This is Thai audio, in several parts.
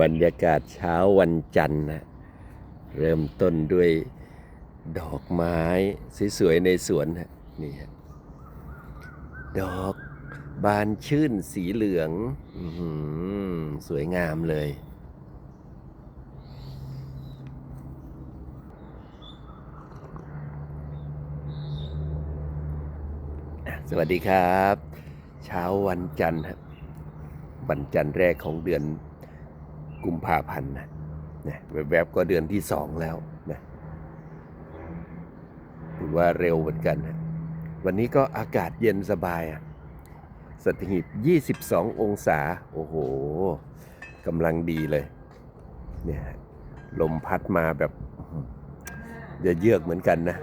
บรรยากาศเช้าวันจันทร์นะเริ่มต้นด้วยดอกไม้สวยๆในสวนนะนี่ฮะดอกบานชื่นสีเหลืองอสวยงามเลย สวัสดีครับ เช้าวันจันทร์ครับวันจันทร์แรกของเดือน กุมภาพันธ์นะนะแวบๆก็เดือนที่สองแล้วนะถือว่าเร็วเหมือนกันนะวันนี้ก็อากาศเย็นสบายอะสตหีบ22 องศา โอ้โหกำลังดีเลย เนี่ย ลมพัดมาแบบเยือกเหมือนกันนะ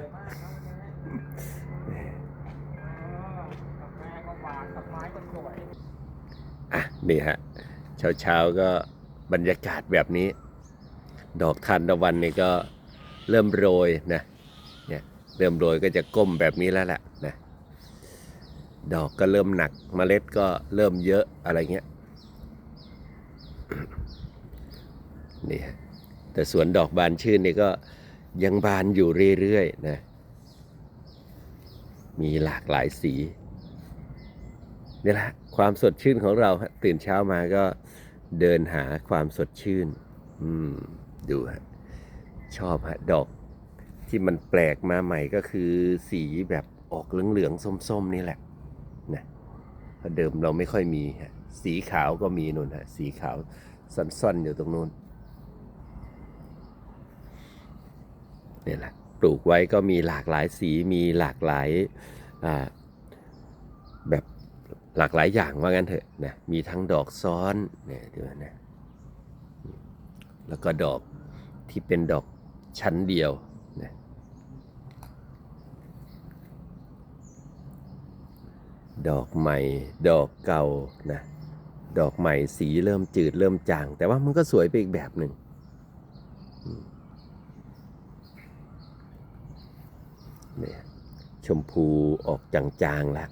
อะ นี่ฮะ เช้าเช้าๆก็ บรรยากาศแบบนี้ ดอกทานตะวันนี่ก็เริ่มโรยนะเนี่ยเริ่มโรยก็จะก้มแบบนี้แล้วแหละนะดอกก็เริ่มหนักเมล็ดก็เริ่มเยอะอะไรเงี้ยนี่แต่สวนดอกบานชื่นนี่ก็ยังบานอยู่เรื่อยๆนะมีหลากหลายสีนี่แหละความสดชื่นของเราตื่นเช้ามาก็ เดินหาความสดชื่น อืม ดูฮะ ชอบฮะ ดอกที่มันแปลกมาใหม่ก็คือสีแบบออกเหลืองๆส้มๆนี่แหละนะเพราะเดิมเราไม่ค่อยมีฮะ สีขาวก็มีนู่นฮะ สีขาวซ่อนๆอยู่ตรงนู้นนี่แหละ ปลูกไว้ก็มีหลากหลายสี มีหลากหลายแบบ หลากหลายอย่างว่างั้นเถอะนะมีทั้งดอกซ้อนเนี่ยดูนะแล้วก็ดอกที่เป็นดอกชั้นเดียวนะดอกใหม่ ดอกเก่านะดอกใหม่สีเริ่มจืดเริ่มจาง แต่ว่ามันก็สวยไปอีกแบบหนึ่งเนี่ยชมพูออกจางๆแล้ว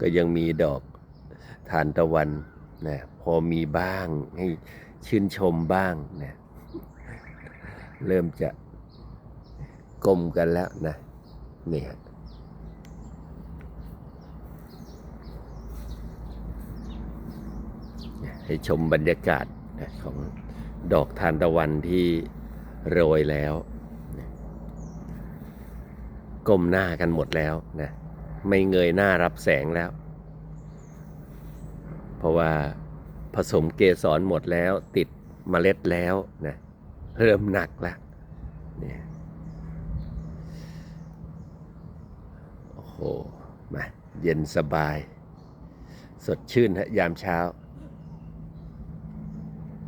ก็ยังมีดอกทานตะวันนะพอมีบ้างให้ชื่นชมบ้างนะเริ่มจะกลมกันแล้วนะเนี่ยให้ชมบรรยากาศนะของดอกทานตะวันที่โรยแล้วนะก้มหน้ากันหมดแล้วนะ ไม่เงยหน้ารับแสงแล้ว เพราะว่าผสมเกสรหมดแล้ว ติดเมล็ดแล้วนะเริ่มหนักแล้วเนี่ยโอ้โหมาเย็นสบาย สดชื่นฮะยามเช้า